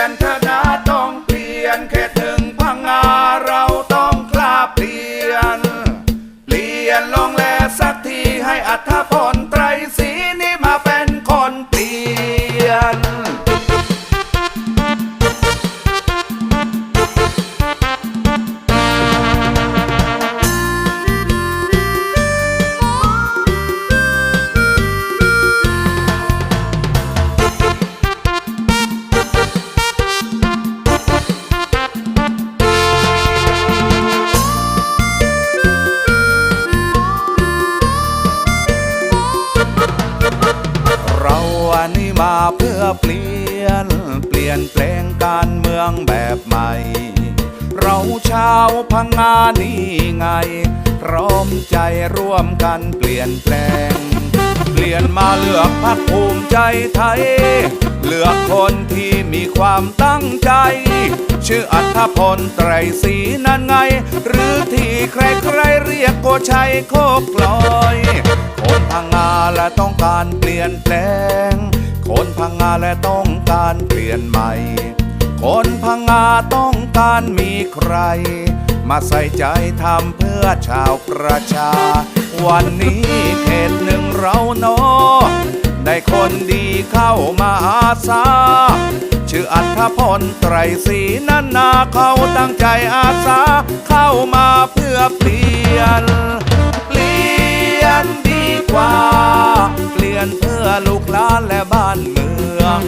ยนเถอะนะต้องเปลี่ยนเขตหนึ่งพังงาเราต้องกล้าเปลี่ยน เปลี่ยนลองแลสักทีให้อัธ อันนี้มาเพื่อเปลี่ยน เปลี่ยนแปลงการเมืองแบบใหม่ เราชาวพังงานี่ไง พร้อมใจร่วมกันเปลี่ยนแปลง เปลี่ยนมาเลือกพักภูมิใจไทย เลือกคนที่มีความตั้งใจ ชื่ออัธพลไตรศรีนั่นไง หรือที่ใครๆเรียกโกชัยโคกลอยคนพังงาและต้องการเปลี่ยนแปลง งาและต้องการเปลี่ยนใหม่ คนพังงาต้องการมีใคร มาใส่ใจทำเพื่อชาวประชา วันนี้เขตหนึ่งเราเนอได้คนดีเข้ามาอาสา ชื่ออัธพลไตรศรีนันนาเขาตั้งใจอาสา เข้ามาเพื่อเปลี่ยน เปลี่ยนดีกว่า เปลี่ยนเพ ลูกหลานและบ้านเมือง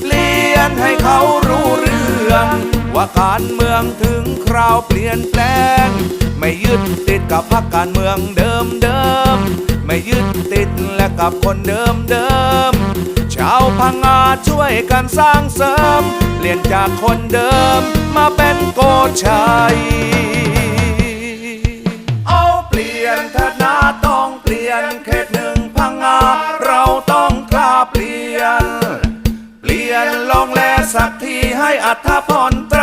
เปลี่ยนให้เขารู้เรื่อง ว่าการเมืองถึงคราวเปลี่ยนแปลง ไม่ยึดติดกับพรรคการเมืองเดิมเดิมไม่ยึดติดและกับคนเดิมเดิมชาวพังงาช่วยกันสร้างเสริม เปลี่ยนจากคนเดิมมาเป็นโกชัย สักทีให้อัธพรไตร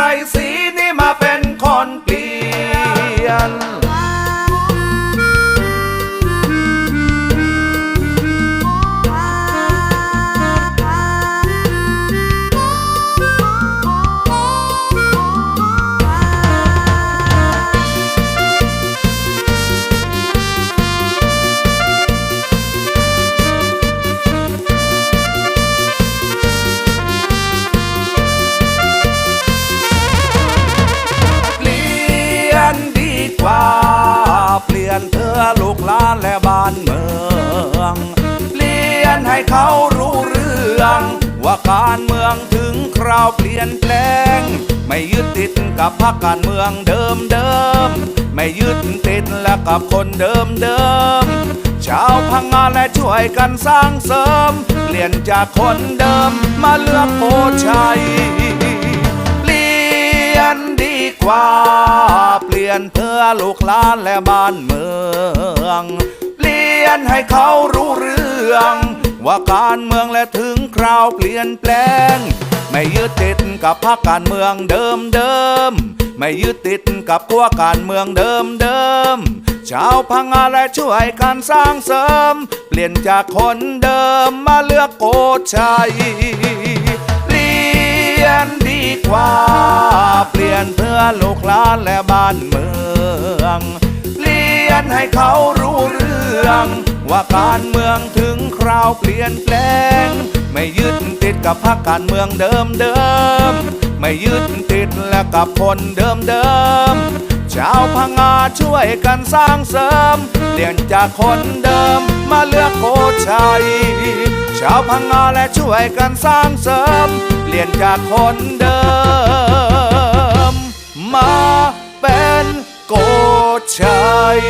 องเปลี่ยนให้เขารู้เรื่อง ว่าการเมืองถึงคราวเปลี่ยนแปลง ไม่ยึดติดกับพรรคการเมืองเดิมเดิมไม่ยึดติดและกับคนเดิมเดิมชาวพังงาและช่วยกันสร้างเสริม เปลี่ยนจากคนเดิมมาเลือกโพชัยเปลี่ยนดีกว่า เปลี่ยนเพื่อลูกหลานและบ้านเมือง ยนให้เขารู้เรื่อง ว่าการเมืองและถึงคราวเปลี่ยนแปลง ไม่ยึดติดกับพรรคการเมืองเดิมเดิมไม่ยึดติดกับขั้วการเมืองเดิมเดิมชาวพังงาและช่วยกันสร้างเสริม เปลี่ยนจากคนเดิมมาเลือกโกชัยเปลี่ยนดีกว่า เปลี่ยนเพื่อลูกหลานและบ้านเมืองเปลี่ยนให้เขารู้เรื่อง ว่าการเมืองถึงคราวเปลี่ยนแปลง ไม่ยึดติดกับพรรคการเมืองเดิมเดิม ไม่ยึดติดและกับคนเดิมเดิมชาวพังงาช่วยกันสร้างเสริม เปลี่ยนจากคนเดิมมาเลือกโคชัย ชาวพังงาและช่วยกันสร้างเสริม เปลี่ยนจากคนเดิม มาเป็นโกชัย